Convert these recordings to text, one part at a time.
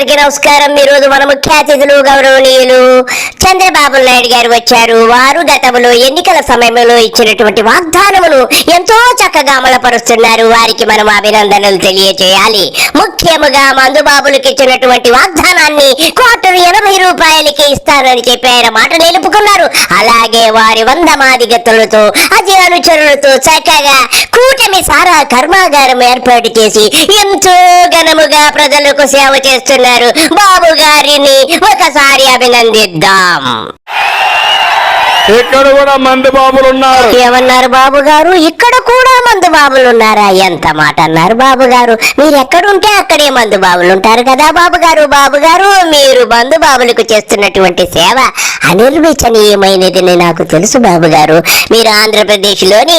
అందరికీ నమస్కారం. ఈ రోజు మన ముఖ్య అతిథులు గౌరవనీయులు చంద్రబాబు నాయుడు గారు వచ్చారు. వారు గతంలో ఎన్నికల సమయంలో ఇచ్చినటువంటి వాగ్దానమును ఎంతో చక్కగా అమలుపరుస్తున్నారు. వారికి మనం అభినందనలు తెలియజేయాలి. ముఖ్యముగా మందుబాబులకు ఇచ్చినటువంటి వాగ్దానాన్ని కోటరు ఎనభై రూపాయలకి ఇస్తానని చెప్పి ఆయన మాట నిలుపుకున్నారు. అలాగే వారి వంద మాదిగతులతో అజి అనుచరులతో చక్కగా కూటమి సారా కర్మాగారం ఏర్పాటు చేసి ఎంతో ఘనముగా ప్రజలకు సేవ చేస్తున్నారు. బాబు గారిని ఒకసారి అభినందిద్దాం. ఇక్కడ కూడా మంది బాబులు ఉన్నారు ఏమన్నారు బాబు గారు ఇక్కడ కూడా మందు బాబులు ఉన్నారా ఎంత మాట అన్నారు బాబు గారు మీరు ఎక్కడుంటే అక్కడే మందు బాబులు ఉంటారు కదా బాబు గారు బాబు గారు మీరు మందు బాబులకు చేస్తున్నటువంటి సేవ అనిర్వచనీయమైనదని నాకు తెలుసు బాబు గారు మీరు ఆంధ్రప్రదేశ్లోని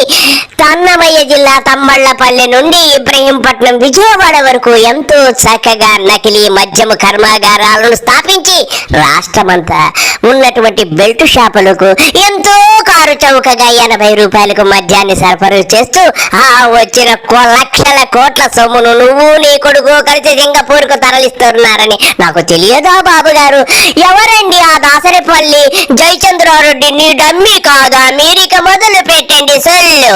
తన్నమయ్య జిల్లా తమ్మళ్ళపల్లె నుండి ఇబ్రహీంపట్నం విజయవాడ వరకు ఎంతో చక్కగా నకిలీ మద్యము కర్మాగారాలను స్థాపించి రాష్ట్రమంతా ఉన్నటువంటి బెల్ట్ షాపులకు ఎంతో కారు చౌకగా ఎనభై రూపాయలకు మద్యాన్ని సరఫరా చేస్తూ ఆ వచ్చిన లక్షల కోట్ల సొమ్మును నువ్వు నీ కొడుకు కలిసి సింగపూర్కు తరలిస్తున్నారని నాకు తెలియదా బాబు గారు? ఎవరండి ఆ దాసరిపల్లి? జయచంద్రారెడ్డి నీ డమ్మి కాదా మీరిక మొదలు పెట్టండి సొల్లు.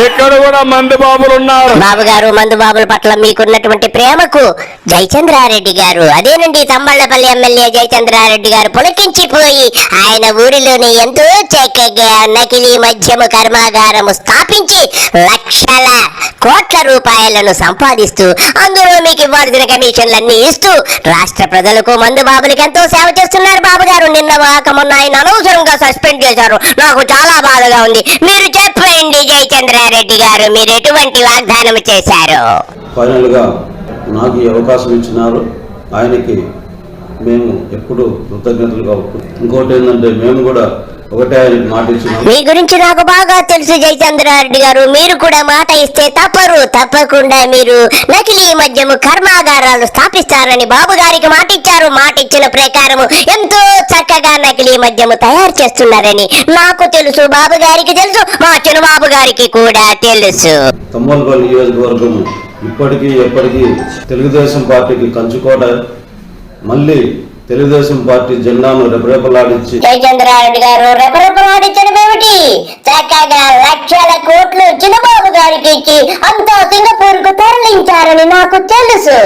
ఇక్కడ కూడా మంది బాబులు ఉన్నారు. బాబు గారు మందు బాబుల పట్ల మీకున్నటువంటి ప్రేమకు జయచంద్రారెడ్డి గారు అదేనండి తంబళ్ళపల్లి ఎమ్మెల్యే జయచంద్రారెడ్డి గారు పులకించిపోయి ఆయన ఊరిలోనే ఎంతో చక్కగా నకిలీ మద్యము కర్మాగారము స్థాపించి లక్షల కోట్ల రూపాయలను సంపాదిస్తూ అందులో మీకు ఇవ్వాల్సిన కమిషన్లన్నీ ఇస్తూ రాష్ట్ర ప్రజలకు మందు బాబులకు ఎంతో సేవ చేస్తున్నారు బాబు గారు నిన్న వాకమున్న ఆయన అనవసరంగా సస్పెండ్ చేశారు. నాకు చాలా బాధగా ఉంది. మీరు చెప్పండి రెడ్డి గారు మీరు ఎటువంటి వాగ్దానం చేశారు? ఫైనల్గా నాకు అవకాశం ఇచ్చినారు. ఆయనకి మేము ఎప్పుడు కృతజ్ఞతలుగా. ఇంకోటి ఏంటంటే మేము కూడా ఒకటే ఆయనకి మాట ఇచ్చినాం. మీ గురించి నాకు బాగా తెలుసు జయచంద్రారెడ్డి గారు. మీరు కూడా మాట ఇస్తే తప్పరు. తప్పకుండా మీరు నకిలీ మద్యము కర్మాగారాలు స్థాపిస్తారని బాబు గారికి మాట ఇచ్చారు. మాట ఇచ్చిన ప్రకారము ఎంతో చక్కగా నకిలీ మద్యము తయారు చేస్తున్నారని నాకు తెలుసు. బాబు గారికి తెలుసు. మా చిన్నబాబు గారికి కూడా తెలుసు. తమ్మలపల్లి నియోజకవర్గం ఇప్పటికీ ఎప్పటికీ తెలుగుదేశం పార్టీకి కంచుకోట మళ్ళీ తెలుగుదేశం పార్టీ జెండాను రెపరెపలాడించి జయచంద్రారెడ్డి గారు రెపరెపలాడించడం ఏమిటి? చక్కగా లక్షల కోట్లు చిన్నబాబు గారికి ఇచ్చి అంతా సింగపూర్కు తరలించారని నాకు తెలుసు.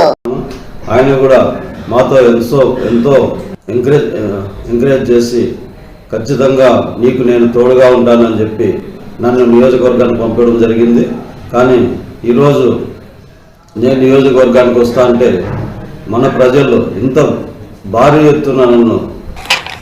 ఆయన కూడా మాతో ఎంతో ఎంతో ఎంకరేజ్ ఎంకరేజ్ చేసి ఖచ్చితంగా నీకు నేను తోడుగా ఉంటానని చెప్పి నన్ను నియోజకవర్గానికి పంపడం జరిగింది. కానీ ఈరోజు నేను నియోజకవర్గానికి వస్తా అంటే మన ప్రజలు ఇంత భారీ ఎత్తున నన్ను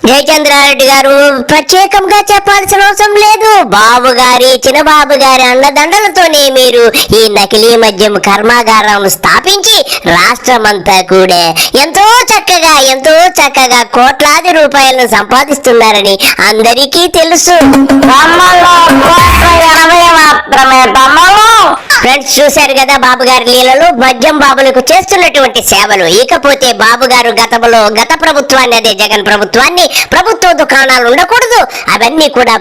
జయచంద్రారెడ్డి గారు ప్రత్యేకంగా చెప్పాల్సిన అవసరం లేదు. బాబు గారి చిన్నబాబు గారి అన్నదండలతోనే మీరు ఈ నకిలీ మద్యం కర్మాగారం స్థాపించి రాష్ట్రమంతా కూడా ఎంతో చక్కగా ఎంతో చక్కగా కోట్లాది రూపాయలను సంపాదిస్తున్నారని అందరికీ తెలుసు. ఫ్రెండ్స్ చూశారు కదా బాబు గారి లీలలు? మద్యం బాబులకు చేస్తున్నటువంటి సేవలు. ఇకపోతే బాబు గారు గతంలో గత ప్రభుత్వాన్ని అదే జగన్ ప్రభుత్వాన్ని ప్రభుత్వ దుకాణాలు ఉండకూడదు. అవన్నీ కూడా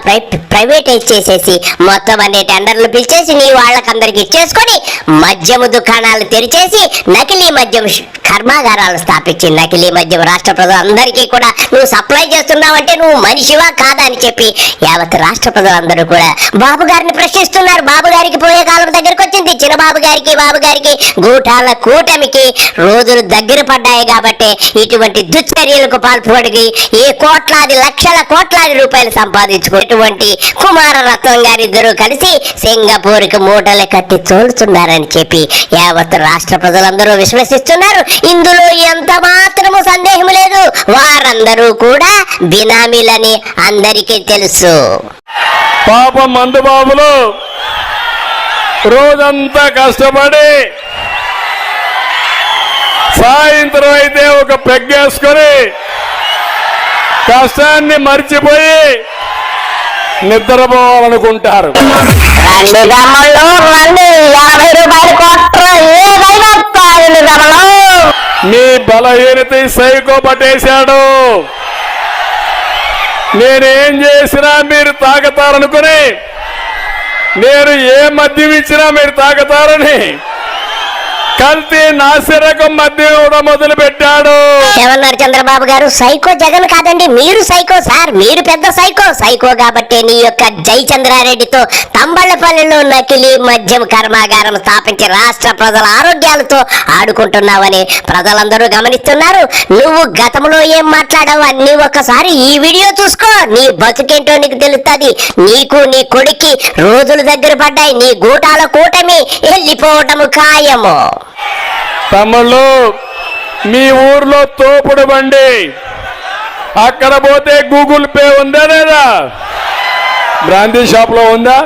ప్రైవేటైజ్ చేసేసి మొత్తం అన్ని టెండర్లు పిలిచేసి నీ వాళ్ళకందరికి ఇచ్చేసుకొని మద్యము దుకాణాలు తెరిచేసి నకిలీ మద్యం కర్మాగారాలు స్థాపించి నకిలీ మద్యం రాష్ట్ర ప్రజలందరికీ కూడా నువ్వు సప్లై చేస్తున్నావంటే నువ్వు మనిషివా కాదా అని చెప్పి యావత్ రాష్ట్ర ప్రజలందరూ కూడా బాబు గారిని ప్రశ్నిస్తున్నారు. బాబు గారికి పోయే కాలం దగ్గరకు వచ్చింది చిన్నబాబు గారికి బాబు గారికి గూటాల కూటమికి రోజులు దగ్గర పడ్డాయి కాబట్టి ఇటువంటి దుశ్చర్యలకు పాల్పడి ఏ కోట్లాది లక్షల కోట్లాది రూపాయలు సంపాదించుకున్నటువంటి కుమార రత్నం గారిద్దరూ కలిసి సింగపూర్కి మూటలు కట్టి తోలుతున్నారని చెప్పి యావత్ రాష్ట్ర ప్రజలందరూ విశ్వసిస్తున్నారు. ఇందులో ఎంత మాత్రము సందేహం లేదు. వారందరూ కూడా బినామీలని అందరికీ తెలుసు. పాపం మందుబాబులు రోజంతా కష్టపడి సాయంత్రం అయితే ఒక పెగ్గేసుకొని కష్టాన్ని మర్చిపోయి నిద్రపోవాలనుకుంటారు. రండి రమ్మల్లో రండి. యాభై రూపాయలు కొట్ర ఏదైనా తాగండి రమ్మలో మీ బలహీనత సైకో పట్టేశాడు. నేనేం చేసినా మీరు నేను ఏ మద్యం ఇచ్చినా మీరు తాగుతారని. కల్తీ నాసిరకం మధ్య కూడా మొదలు పెట్టాడు ఏమన్నారు చంద్రబాబు గారు? సైకో జగన్ కాదండి మీరు సైకో సార్ మీరు పెద్ద సైకో. సైకో కాబట్టి నీ యొక్క జై చంద్రారెడ్డితో తంబళ్ళపల్లిలో నకిలీ మద్యం కర్మాగారం స్థాపించి రాష్ట్ర ప్రజల ఆరోగ్యాలతో ఆడుకుంటున్నావని ప్రజలందరూ గమనిస్తున్నారు. నువ్వు గతంలో ఏం మాట్లాడావు అన్ని ఒక్కసారి ఈ వీడియో చూసుకో. నీ బతుకేంటో నీకు తెలుస్తుంది నీకు నీ కొడుక్కి రోజులు దగ్గర పడ్డాయి. నీ గూటాల కూటమి వెళ్ళిపోవటము ఖాయము. తమ్ముళ్ళు మీ ఊర్లో తోపుడు బండి. అక్కడ పోతే గూగుల్ పే ఉందా లేదా? బ్రాందీ షాప్లో ఉందా?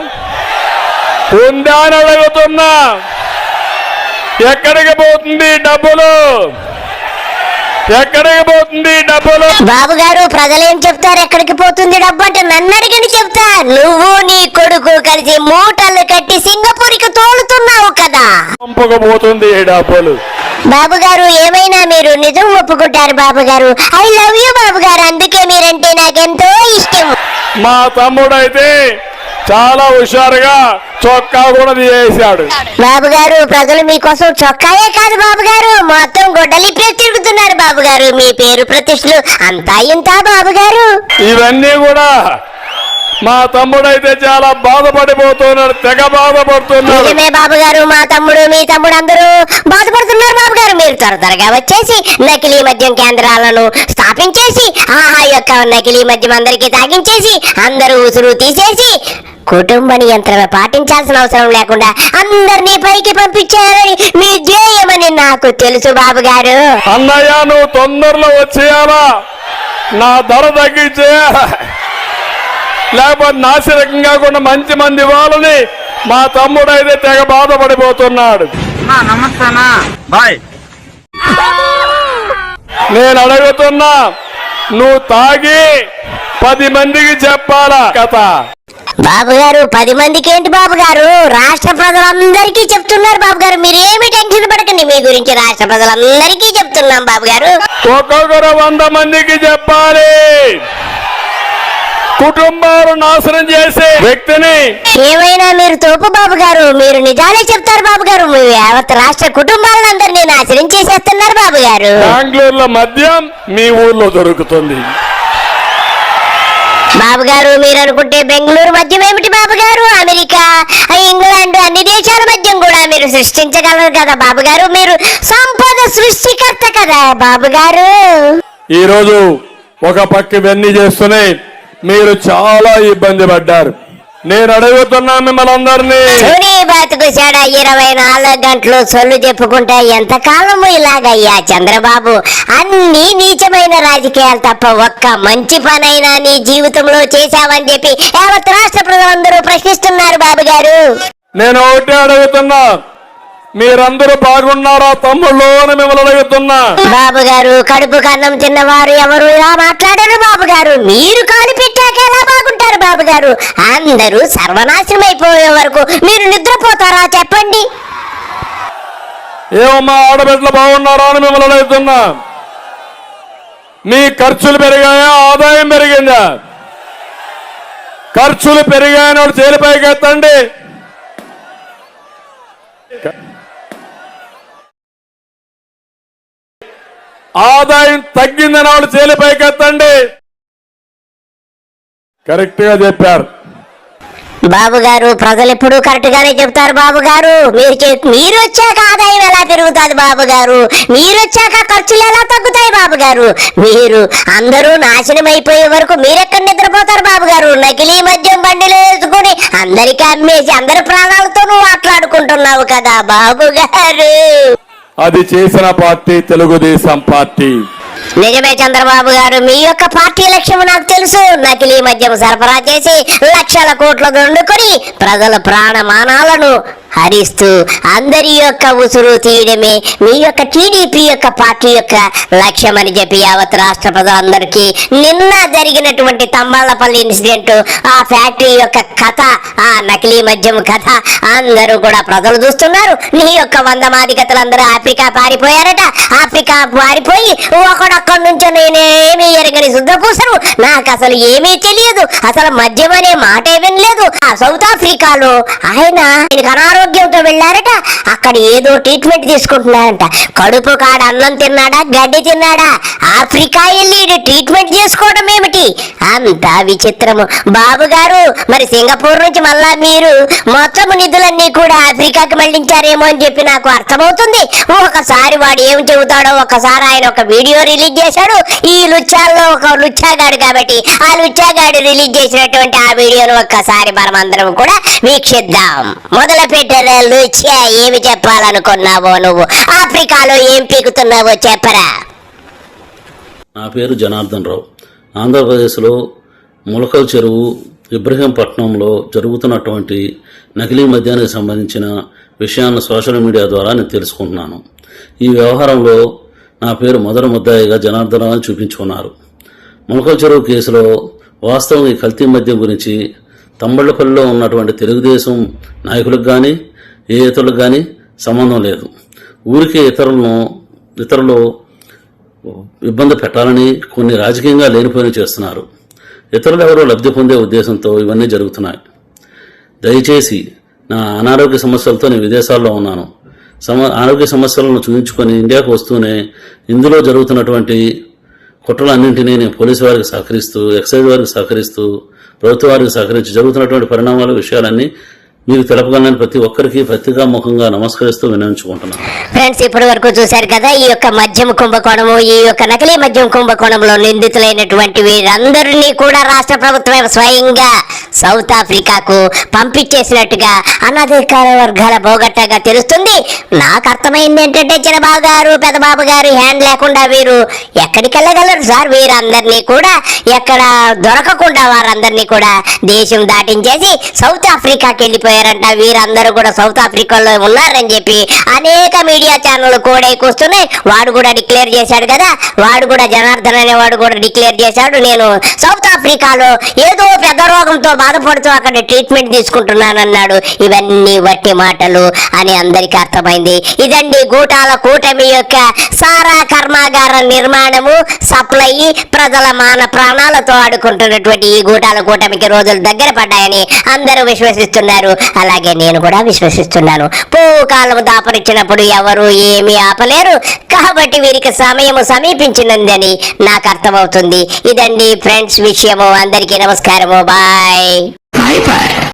ఉందా అని అడుగుతున్నా. ఎక్కడికి పోతుంది డబ్బులు? ఎక్కడికి పోతుంది డబ్బులు? బాబు గారు ప్రజలేం చెప్తారు? ఎక్కడికి పోతుంది డబ్బు అంటే నన్ను అడిగని చెప్తా నువ్వు నీ కొడుకు కలిసి మూటలు కట్టి సింగపూర్కి తోలుతున్నావు. పంపకపోతుంది డబ్బులు బాబు గారు ఏమైనా మీరు నిజం ఒప్పుకుంటారు బాబు గారు ఐ లవ్ యూ బాబు గారు అందుకే మీరంటే నాకెంతో ఇష్టం. మా తమ్ముడైతే చాలా హుషారుగా చొక్కా కూడా తీసేశాడు. బాబు గారు ప్రజలు మీకోసం చొక్కాయే కాదు బాబు గారు మొత్తం గొడ్డలి తిరుగుతున్నారు బాబు గారు మీ పేరు ప్రతిష్టలు అంతా ఇంత బాబు గారు ఇవన్నీ కూడా మా తమ్ముడైతే చాలా బాధపడిపోతున్నాడు తెగ బాధపడుతున్నాడు. నిజమే బాబు గారు మా తమ్ముడు మీ తమ్ముడు అందరూ బాధపడుతున్నారు బాబు గారు. మీరు త్వర త్వరగా వచ్చేసి నకిలీ మద్యం కేంద్రాలను స్థాపించేసి ఆహా యొక్క నకిలీ మద్యం అందరికీ తాగించేసి అందరూ ఉసురు తీసేసి కుటుంబ నియంత్రణ పాటించాల్సిన అవసరం లేకుండా అందరినీ పైకి పంపించారని మీ ధ్యేయమని నాకు తెలుసు బాబు గారు. అన్నయ్య నువ్వు తొందరలో వచ్చేయాలా? నా ధర తగ్గించేయాలా లేకపోతే నాసిరకం కాకుండా మంచి మంది ఇవ్వాలని మా తమ్ముడైతే తెగ బాధపడిపోతున్నాడు. బాయ్. నేను అడుగుతున్నా నువ్వు తాగి పది మందికి చెప్పాలా? కథ. బాబు గారు పది మందికి ఏంటి బాబు గారు రాష్ట్ర ప్రజలందరికీ చెప్తున్నారు బాబు గారు మీరేమి టెన్షన్ పడకండి మీ గురించి రాష్ట్ర ప్రజలందరికీ చెప్తున్నాం బాబు గారు ఒక్కొక్కరు వంద మందికి చెప్పాలి. కుటుంబాలు నాశనం చేసే వ్యక్తిని ఏమైనా మీరు తోపు బాబు గారు మీరు నిజాలే చెప్తారు బాబు గారు యావత్ రాష్ట్ర కుటుంబాలందరినీ నాశనం చేసేస్తున్నారు బాబు గారు. బెంగళూరులో మద్యం మీ ఊర్లో దొరుకుతుంది. బాబు గారు మీరు అనుకుంటే బెంగళూరు మద్యం ఏమిటి బాబు గారు? అమెరికా ఇంగ్లాండ్ అన్ని దేశాల మద్యం కూడా మీరు సృష్టించగలరు కదా బాబు గారు. మీరు సంపద సృష్టికర్త కదా బాబు గారు. ఈ రోజు ఒక పక్క ఇవన్నీ చేస్తూనే మీరు చాలా ఇబ్బంది పడ్డారు. నేను అడుగుతున్నా మిమ్మల్ని అందరినీ. బతుకు చెడ ఇరవై నాలుగు గంటలు సొల్లు చెప్పుకుంటే ఎంత కాలము ఇలాగయ్యా చంద్రబాబు? అన్ని నీచమైన రాజకీయాలు తప్ప ఒక్క మంచి పనైనా నీ జీవితంలో చేశావని చెప్పి యావత్ రాష్ట్ర ప్రజలందరూ ప్రశ్నిస్తున్నారు బాబు గారు నేను ఒకటే అడుగుతున్నా. మీరందరూ బాగున్నారా తమ్ముళ్ళు మిమ్మల్ని అడుగుతున్నా. బాబు గారు కడుపు కన్నం తిన్నవారు ఎవరు? ఇలా మాట్లాడరు బాబు గారు మీరు కాలు పెట్టాక ఎలా బాగుంటారు బాబు గారు అందరూ సర్వనాశనం అయిపోయే వరకు మీరు నిద్రపోతారా చెప్పండి. ఏమమ్మా ఆడబిడ్డలు బాగున్నారా అని మిమ్మల్ని అడుగుతున్నా. మీ ఖర్చులు పెరిగాయా? ఆదాయం పెరిగిందా? ఖర్చులు పెరిగాయని వాడు చేలిపైకి ఎత్తండి ఆదాయం తగ్గిందని వాళ్ళు చేలిపైకెత్తండి కరెక్ట్గా చెప్పారు. బాబు గారు ప్రజలు ఎప్పుడు కరెక్ట్ గానే చెప్తారు బాబు గారు మీరు మీరు వచ్చాక ఆదాయం ఎలా పెరుగుతుంది బాబు గారు మీరు వచ్చాక ఖర్చులు ఎలా తగ్గుతాయి బాబు గారు మీరు అందరూ నాశనం అయిపోయే వరకు మీరెక్కడ నిద్రపోతారు బాబు గారు నకిలీ మద్యం బండిలో వేసుకుని అందరికీ అమ్మేసి అందరి ప్రాణాలతో నువ్వు మాట్లాడుకుంటున్నావు కదా బాబు గారు అది చేసిన పార్టీ తెలుగుదేశం పార్టీ. నిజమే చంద్రబాబు గారు మీ యొక్క పార్టీ లక్ష్యం నాకు తెలుసు. నకిలీ మద్యం సరఫరా చేసి లక్షల కోట్లు దండుకొని ప్రజల ప్రాణమానాలను హరిస్తూ అందరి యొక్క ఉసురు తీయడమే మీ యొక్క టీడీపీ యొక్క పార్టీ యొక్క లక్ష్యం అని చెప్పి యావత్ రాష్ట్ర ప్రజలందరికీ నిన్న జరిగినటువంటి తమ్మాళ్ళపల్లి ఇన్సిడెంట్ ఆ ఫ్యాక్టరీ యొక్క కథ ఆ నకిలీ మద్యం కథ అందరూ కూడా ప్రజలు చూస్తున్నారు. నీ యొక్క వంద మాదిగతలందరూ ఆఫ్రికా పారిపోయారట. ఆఫ్రికా పారిపోయి ఒకడక్కడి నుంచో నేనేమి ఎరగని శుద్ధ పూసరు? నాకు అసలు ఏమీ తెలియదు. అసలు మద్యం అనే మాట సౌత్ ఆఫ్రికాలో ఆయన ఆయనకు అనారోగ్యంతో వెళ్ళారట. అక్కడ ఏదో ట్రీట్మెంట్ తీసుకుంటున్నారంట కడుపు కాడ అన్నం తిన్నాడా? గడ్డి తిన్నాడా? ఆఫ్రికా వెళ్ళి ట్రీట్మెంట్ చేసుకోవడం ఏమిటి? అంత విచిత్రము. బాబు గారు మరి సింగపూర్ నుంచి మళ్ళా మీరు మొత్తం నిధులన్నీ కూడా ఆఫ్రికాకి మళ్ళించారేమో అని చెప్పి నాకు అర్థమవుతుంది. ఒకసారి వాడు ఏం చెబుతాడో ఒకసారి ఆయన ఒక వీడియో రిలీజ్ చేశాడు. ఈ లుచ్చాల్లో ఒక లుచ్చాగాడు కాబట్టి ఆ లుచ్చాగాడు రిలీజ్ చేసినటువంటి ఆ వీడియోను ఒక్కసారి మనమందరం కూడా వీక్షిద్దాం. మొదలు పెట్టిన లూచియా ఏమి చెప్పాలనుకున్నావో నువ్వు? ఆఫ్రికాలో ఏం పీకుతున్నావో చెప్పరా? నా పేరు జనార్దన్ రావు. ఆంధ్రప్రదేశ్లో ములకల్ చెరువు ఇబ్రహీంపట్నంలో జరుగుతున్నటువంటి నకిలీ మద్యానికి సంబంధించిన విషయాలను సోషల్ మీడియా ద్వారా నేను తెలుసుకుంటున్నాను. ఈ వ్యవహారంలో నా పేరు మొదటి ముద్దాయిగా జనార్దన్ రావు అని చూపించుకున్నారు. ములకల్ చెరువు కేసులో వాస్తవం ఈ కల్తీ మద్యం గురించి తంబళ్ళపల్లిలో ఉన్నటువంటి తెలుగుదేశం నాయకులకు కానీ ఏ ఇతరులకు కానీ సంబంధం లేదు. ఊరికే ఇతరులను ఇతరులు ఇబ్బంది పెట్టాలని కొన్ని రాజకీయంగా లేనిపోయిన చేస్తున్నారు. ఇతరులు ఎవరో లబ్ధి పొందే ఉద్దేశంతో ఇవన్నీ జరుగుతున్నాయి. దయచేసి నా అనారోగ్య సమస్యలతో నేను విదేశాల్లో ఉన్నాను. సమ ఆరోగ్య సమస్యలను చూపించుకొని ఇండియాకు వస్తూనే ఇందులో జరుగుతున్నటువంటి కుట్రలన్నింటినీ నేను పోలీసు వారికి సహకరిస్తూ ఎక్సైజ్ వారికి సహకరిస్తూ ప్రభుత్వ వారికి సహకరించి జరుగుతున్నటువంటి పరిణామాలు విషయాలన్నీ మీరు తెలపగలని ప్రతి ఒక్కరికి పత్రికాముఖంగా నమస్కరిస్తూ వినియోగించుకుంటున్నాను. ఫ్రెండ్స్ ఇప్పటి వరకు చూశారు కదా ఈ యొక్క మద్యం కుంభకోణము ఈ యొక్క నకిలీ మద్యం కుంభకోణంలో నిందితులైనటువంటి వీరందరినీ కూడా రాష్ట్ర ప్రభుత్వం స్వయంగా సౌత్ ఆఫ్రికాకు పంపించేసినట్టుగా అనధికార వర్గాల బోగట్టగా తెలుస్తుంది. నాకు అర్థమైంది ఏంటంటే చిన్నబాబు గారు పెదబాబు గారు హ్యాండ్ లేకుండా వీరు ఎక్కడికి వెళ్ళగలరు సార్? వీరందరినీ కూడా ఎక్కడ దొరకకుండా వారందరినీ కూడా దేశం దాటించేసి సౌత్ ఆఫ్రికాకి వెళ్ళిపోయారంట. వీరందరూ కూడా సౌత్ ఆఫ్రికాలో ఉన్నారని చెప్పి అనేక మీడియా ఛానల్ కూడా కూస్తున్నాయి. వాడు కూడా డిక్లేర్ చేశాడు కదా. వాడు కూడా జనార్దన్ అనేవాడు కూడా డిక్లేర్ చేశాడు. నేను సౌత్ ఆఫ్రికాలో ఏదో పెద్ద రోగంతో బాధపడుతూ అక్కడ ట్రీట్మెంట్ తీసుకుంటున్నానన్నాడు. ఇవన్నీ వట్టి మాటలు అని అందరికీ అర్థమైంది. ఇదండి గూటాల కూటమి యొక్క సారా కర్మాగార నిర్మాణము సప్లై ప్రజల మాన ప్రాణాలతో ఆడుకుంటున్నటువంటి ఈ గూటాల కూటమికి రోజులు దగ్గర పడ్డాయని అందరూ విశ్వసిస్తున్నారు. అలాగే నేను కూడా విశ్వసిస్తున్నాను. పూకాలం దాపరిచినప్పుడు ఎవరు ఏమీ ఆపలేరు. కాబట్టి వీరికి సమయము సమీపించినందని నాకు అర్థమవుతుంది. ఇదండి ఫ్రెండ్స్ విషయము. అందరికీ నమస్కారము. బాయ్.